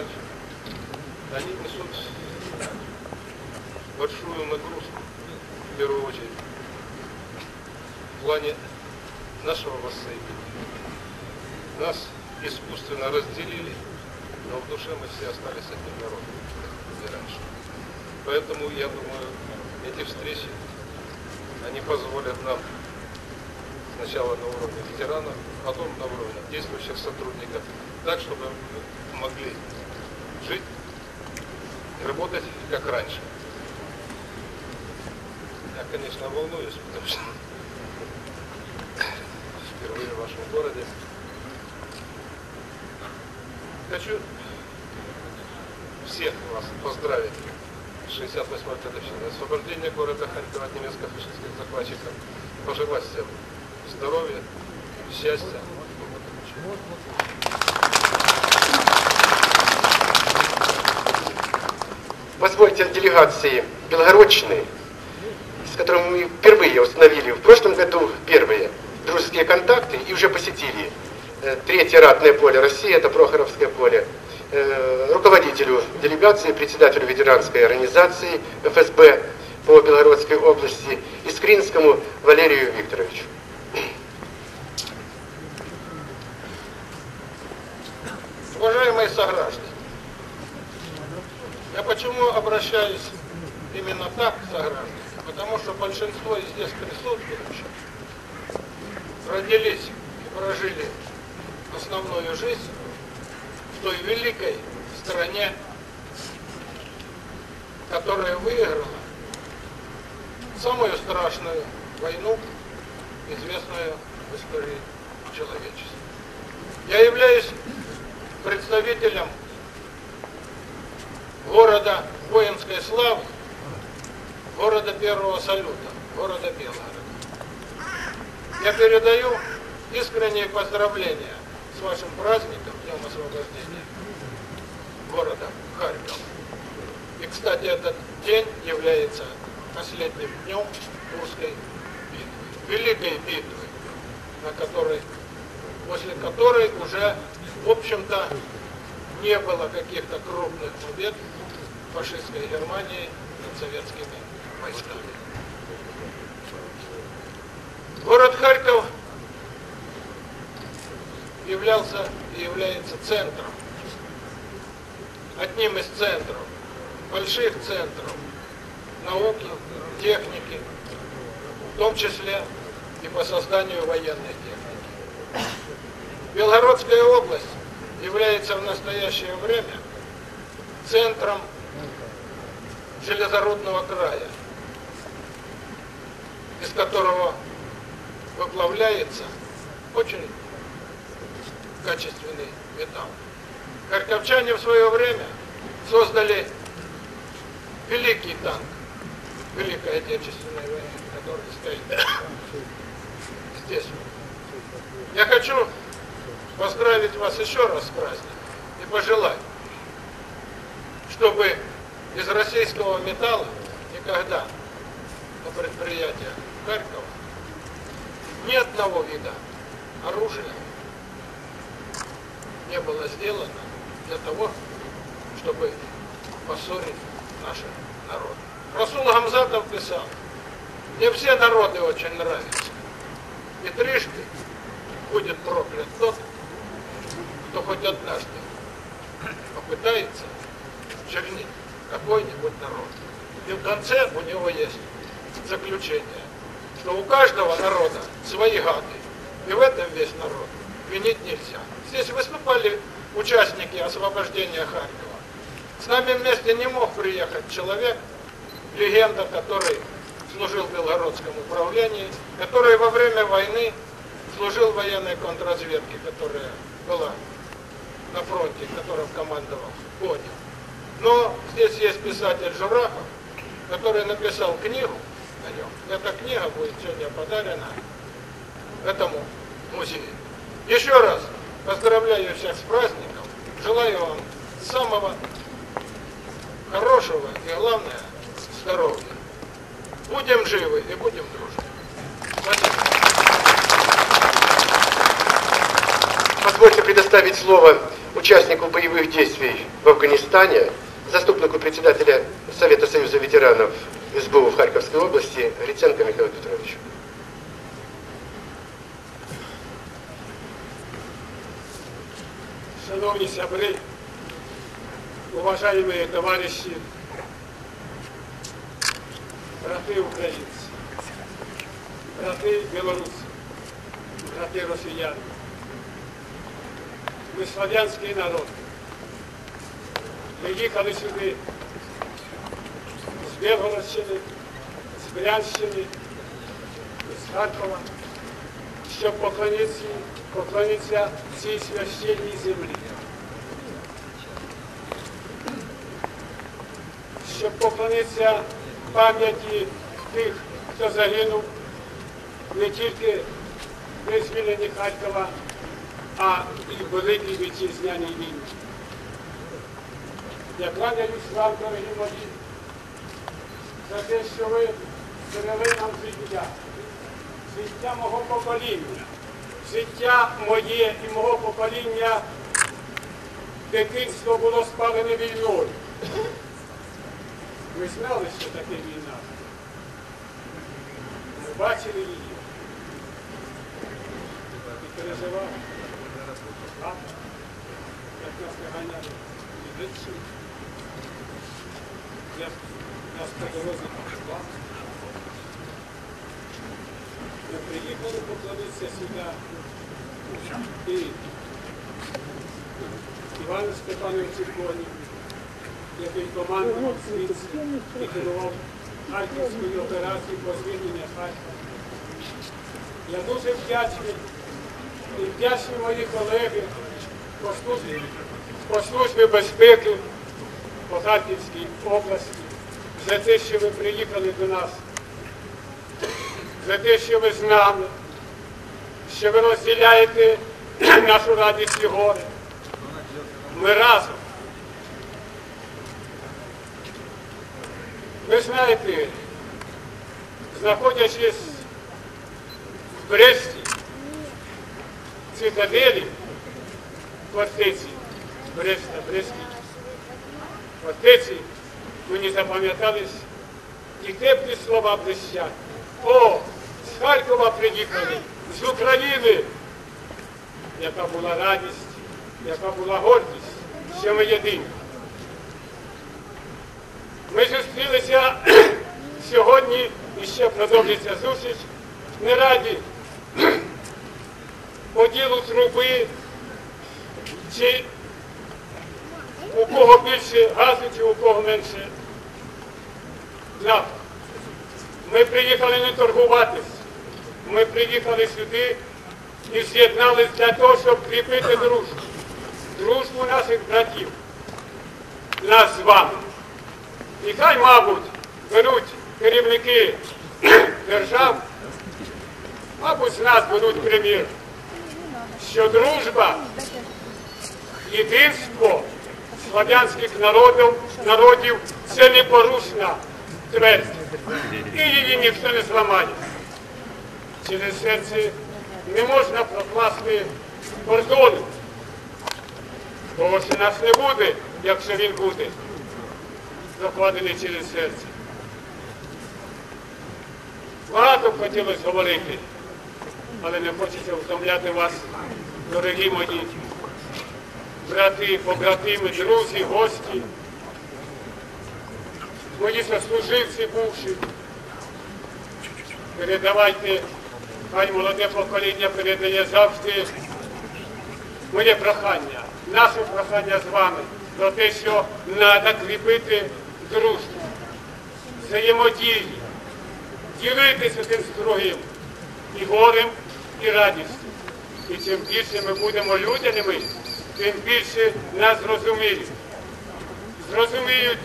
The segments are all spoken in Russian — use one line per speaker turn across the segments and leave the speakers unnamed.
раньше, они несут большую нагрузку, в первую очередь, в плане нашего воссоединения. Нас искусственно разделили, но в душе мы все остались одним народом, как и раньше. Поэтому, я думаю, эти встречи, они позволят нам сначала на уровне ветеранов, потом на уровне действующих сотрудников, так, чтобы мы могли жить работать как раньше. Я, конечно, волнуюсь, потому что впервые в вашем городе. Хочу всех вас поздравить с 68-й годовщиной освобождения города Харькова от немецко-фашистских захватчиков. Пожелать всем здоровья, счастья.
Позвольте от делегации Белгородчины, с которой мы впервые установили в прошлом году первые дружеские контакты и уже посетили э, третье ратное поле России, это Прохоровское поле, э, руководителю делегации, председателю ветеранской организации ФСБ по Белгородской области Искринскому Валерию Викторовичу.
Уважаемые сограждане, я почему обращаюсь именно так к согражданам? Потому что большинство из здесь присутствующих родились и прожили основную жизнь в той великой стране, которая выиграла самую страшную войну, известную в истории человечества. Я являюсь представителем города воинской славы, города первого салюта, города Белгорода. Я передаю искренние поздравления с вашим праздником, Днем освобождения города Харьков. И, кстати, этот день является последним днем Курской битвы, великой битвы, на которой, после которой уже, в общем-то, не было каких-то крупных побед фашистской Германии над советскими войсками. Город Харьков являлся и является центром, одним из центров, больших центров науки, техники, в том числе и по созданию военной техники. Белгородская область является в настоящее время центром железорудного края, из которого выплавляется очень качественный металл. Харьковчане в свое время создали великий танк Великой Отечественной войны, который стоит здесь. Я хочу поздравить вас еще раз с праздником и пожелать, чтобы из российского металла никогда на предприятиях Харькова ни одного вида оружия не было сделано для того, чтобы поссорить наши народы. Расул Гамзатов писал, мне все народы очень нравятся. И трижды будет проклят тот, кто хоть однажды попытается чернить какой-нибудь народ. И в конце у него есть заключение, что у каждого народа свои гады. И в этом весь народ винить нельзя. Здесь выступали участники освобождения Харькова. С нами вместе не мог приехать человек, легенда, который служил в Белгородском управлении, который во время войны служил военной контрразведке, которая была на фронте, которым командовал Конев. Но здесь есть писатель Журахов, который написал книгу о нем. Эта книга будет сегодня подарена этому музею. Еще раз поздравляю всех с праздником. Желаю вам самого хорошего и, главное, здоровья. Будем живы и будем дружны. Спасибо.
Позвольте предоставить слово участнику боевых действий в Афганистане, заступнику председателя Совета Союза ветеранов СБУ в Харьковской области Гриценко Михаилу Петровичу.
Шановні сябри, уважаемые товарищи, брати українці, брати білоруси, брати росіяни. Ми славянський народ. Ми їхали сюди з Білгородщини, з Брянщини, з Харкова, щоб поклонитися, поклонитися цій священній землі. Щоб поклонитися пам'яті тих, хто загинув не тільки при звільненні Харкова, а і в великій вітчизняній війні. Я кланяюсь вам, дорогі мої, за те, що ви зберегли нам життя, життя мого покоління, життя моє і мого покоління, дитинство було спалене війною. Ви знали, що таке війна? Ми бачили її. І переживали. Як нас виганяли від інших. Як нас по дорозі пішла. Ми приїхали поклонитися сюди. І Івану Степановичу Коні, який командував світ і керував Харківською операцією по звільнення Харкова. Я дуже вдячний і вдячні мої колеги по службі, по службі безпеки по Харківській області за те, що ви приїхали до нас, за те, що ви з нами, що ви розділяєте нашу радість і горе. Ми разом. Ви знаєте, знаходячись в Бресті, цитаделі, фортеці, Бреста, Брестській фортеці, мені запам'ятались ті теплі слова блищать. О, з Харкова приїхали, з України, яка була радість, яка була гордість, що ми єдині. Ми зустрілися сьогодні і ще продовжиться зустріч не раді поділу труби, чи у кого більше газу, чи у кого менше нафти. Ми приїхали не торгуватись, ми приїхали сюди і з'єдналися для того, щоб кріпити дружбу, дружбу наших братів, нас з вами. І хай, мабуть, беруть керівники держав, мабуть, з нас беруть примір, що дружба, єдинство слав'янських народів, народів це непорушна твердь. І її ніхто не зламає. Через серце не можна прокласти кордони, що нас не буде, якщо він буде закладений через серце. Багато хотілося говорити, але не хочеться втомляти вас, дорогі мої брати, побратими, друзі, гості, мої сослуживці бувші. Передавайте, хай молоде покоління передає завжди моє прохання, наше прохання з вами про те, що треба кріпити дружбу, взаємодії, ділитися тим з другим і горем, і радістю. І чим більше ми будемо людяними, тим більше нас зрозуміють. Зрозуміють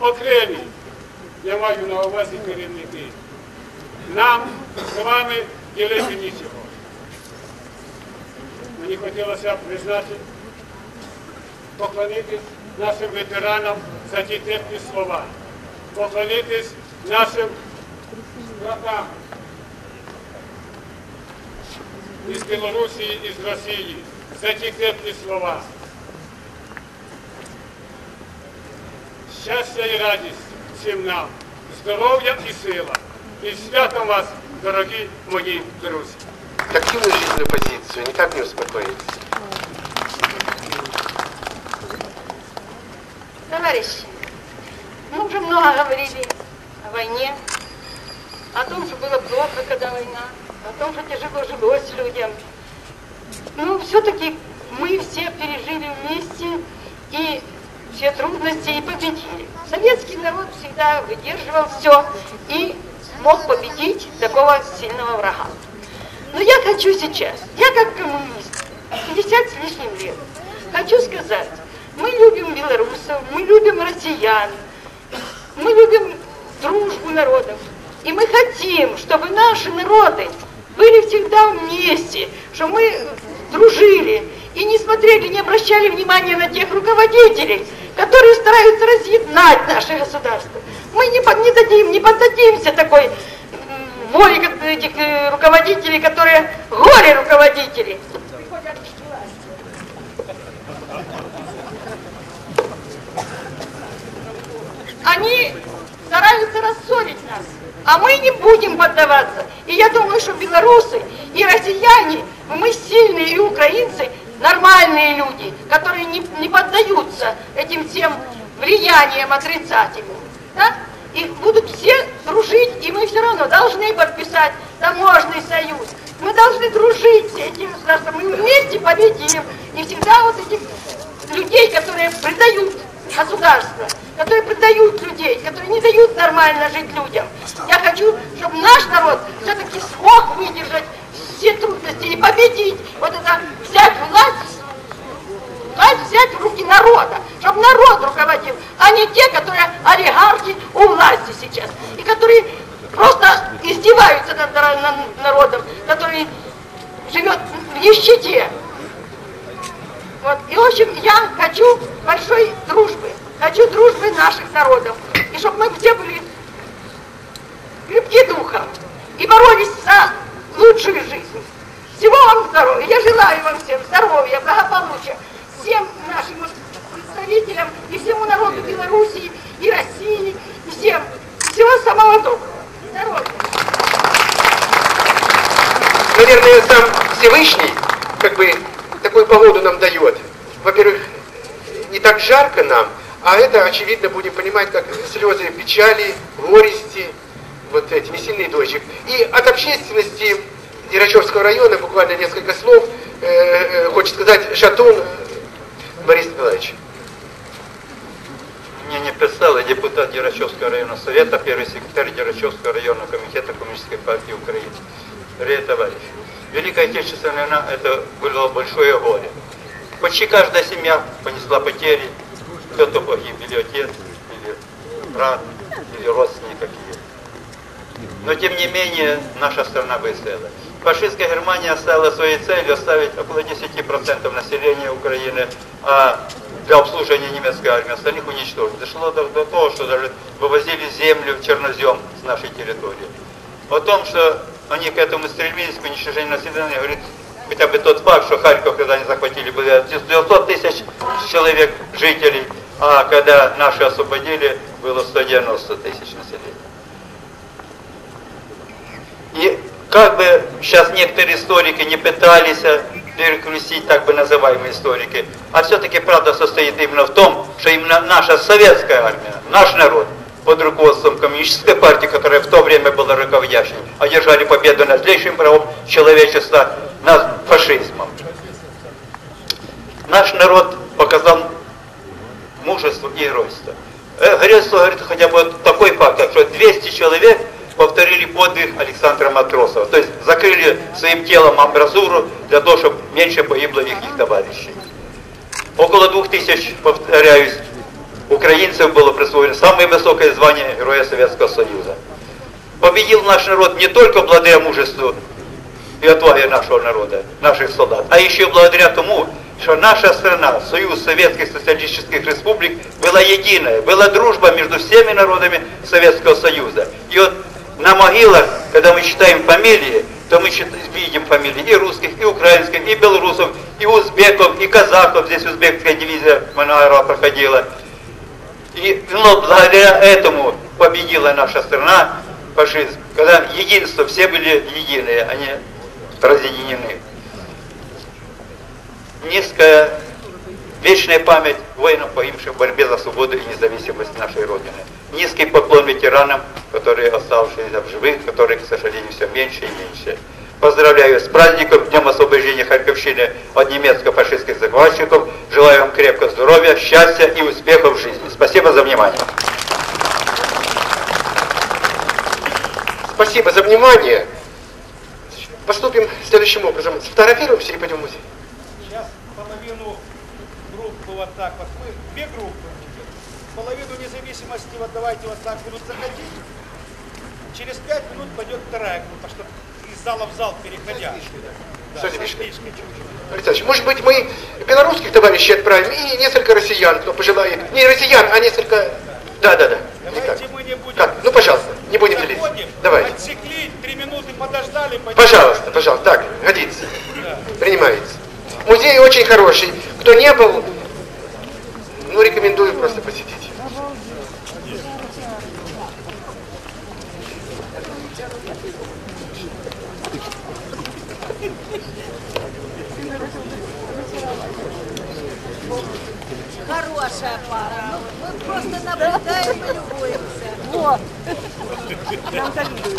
окремі, я маю на увазі керівники. Нам з вами ділити нічого. Мені хотілося б признати, поклонитись нашим ветеранам за ті теплі слова, поклонитись нашим братам із Білорусі і з Росії Эти крепкие слова.
Счастья и радость всем нам, здоровья и сила. И святом вас, дорогие мои друзья.
Такую жизненную позицию никак не успокоитесь.
Товарищи, мы уже много говорили о войне, о том, что было плохо, когда война, о том, что тяжело жилось людям, но все-таки мы все пережили вместе и все трудности и победили. Советский народ всегда выдерживал все и мог победить такого сильного врага. Но я хочу сейчас, я как коммунист, 50 с лишним лет, хочу сказать, мы любим белорусов, мы любим россиян, мы любим дружбу народов. И мы хотим, чтобы наши народы были всегда вместе, чтобы мы дружили и не смотрели, не обращали внимания на тех руководителей, которые стараются разъединать наше государство. Мы не, под- не дадим, не поддадимся такой воле этих э, руководителей, которые горе руководители. Они стараются рассорить нас, а мы не будем поддаваться. И я думаю, что белорусы и россияне, мы сильные, и украинцы нормальные люди, которые не, не поддаются этим всем влияниям отрицательным. Да? И будут все дружить, и мы все равно должны подписать таможенный союз. Мы должны дружить с этим государством, мы вместе победим. И всегда вот этих людей, которые предают государство, которые предают людей, которые не дают нормально жить людям. Я хочу, чтобы наш народ все-таки смог выдержать все трудности и победить. Вот это взять власть, власть взять в руки народа, чтобы народ руководил, а не те, которые олигархи у власти сейчас, и которые просто издеваются над нар- над народом, который живет в нищете. Вот. И, в общем, я хочу большой дружбы. Хочу дружбы наших народов. И чтобы мы все были крепки духом и боролись за лучшую жизнь. Здоровья. Я желаю вам всем здоровья, благополучия. Всем нашим представителям и всему народу Белоруссии и России. И всем всего самого доброго. Здоровья.
Наверное, сам Всевышний, как бы, такую погоду нам дает. Во-первых, не так жарко нам, а это, очевидно, будем понимать, как слезы печали, горести, вот эти, не сильный дождик. И от общественности Ирачевского района буквально несколько слов, э, э, хочет сказать Шатун э, Борис Николаевич.
Мне не писал депутат Дерачевского районного совета, первый секретарь Дерачевского районного комитета Коммунистической партии Украины. Дорогие товарищи, Великая Отечественная война – это было большое горе. Почти каждая семья понесла потери. Кто-то погиб, или отец, или брат, или родственники какие. Но тем не менее наша страна выстояла. Фашистская Германия оставила своей целью оставить около 10% населения Украины, а для обслуживания немецкой армии остальных уничтожить. Дошло до, до того, что даже вывозили землю в чернозем с нашей территории. О том, что они к этому стремились, к уничтожению населения, говорит хотя бы тот факт, что Харьков, когда они захватили, было 900 тысяч человек жителей, а когда наши освободили, было 190 тысяч населения. И как бы сейчас некоторые историки не пытались э, перекрестить так бы называемые историки, а все-таки правда состоит именно в том, что именно наша советская армия, наш народ под руководством коммунистической партии, которая в то время была руководящей, одержали победу над злейшим правом человечества, над фашизмом. Наш народ показал мужество и геройство. Э, Геройство говорит хотя бы вот такой факт, что 200 человек повторили подвиг Александра Матросова. То есть закрыли своим телом амбразуру для того, чтобы меньше погибло их товарищей. Около двух тысяч, повторяюсь, украинцев было присвоено самое высокое звание Героя Советского Союза. Победил наш народ не только благодаря мужеству и отваге нашего народа, наших солдат, а еще благодаря тому, что наша страна, Союз Советских Социалистических Республик, была единая, была дружба между всеми народами Советского Союза. И вот на могилах, когда мы читаем фамилии, то мы видим фамилии и русских, и украинских, и белорусов, и узбеков, и казахов. Здесь узбекская дивизия Манарова проходила. И ну, благодаря этому победила наша страна, фашизм, когда единство, все были единые, они разъединены. Низкая, вечная память воинам, погибшим в борьбе за свободу и независимость нашей Родины. Низкий поклон ветеранам, которые оставшиеся в живых, которых, к сожалению, все меньше и меньше. Поздравляю с праздником, Днем освобождения Харьковщины от немецко-фашистских захватчиков. Желаю вам крепкого здоровья, счастья и успехов в жизни. Спасибо за внимание.
Спасибо за внимание. Поступим следующим образом. Сфотографируемся и пойдем в музей.
Сейчас половину группы вот так вот. Мы две группы. Половину независимости вот давайте вот так будут заходить. Через пять минут пойдет вторая группа, чтобы из зала в зал переходя. Да,
Что
со
тебе?
спичкой чуть-чуть.
Александр, может быть, мы белорусских товарищей отправим и несколько россиян, кто пожелает. Не россиян, а несколько... Да, да, да.
Давайте мы не будем...
Так, ну, пожалуйста, не будем делиться.
Заходим,
Давай.
Отсекли, три минуты подождали. пойдем.
Пожалуйста, пожалуйста. Так, годится.
Да.
Принимается. Музей очень хороший. Кто не был, ну, рекомендую просто посетить.
Хорошая пара. Мы просто наблюдаем и любуемся.
Вот. Прям завидую.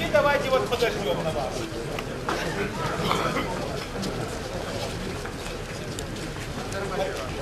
И давайте вот подождем на вас. Спасибо.